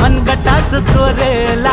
मनगटाच चोरेला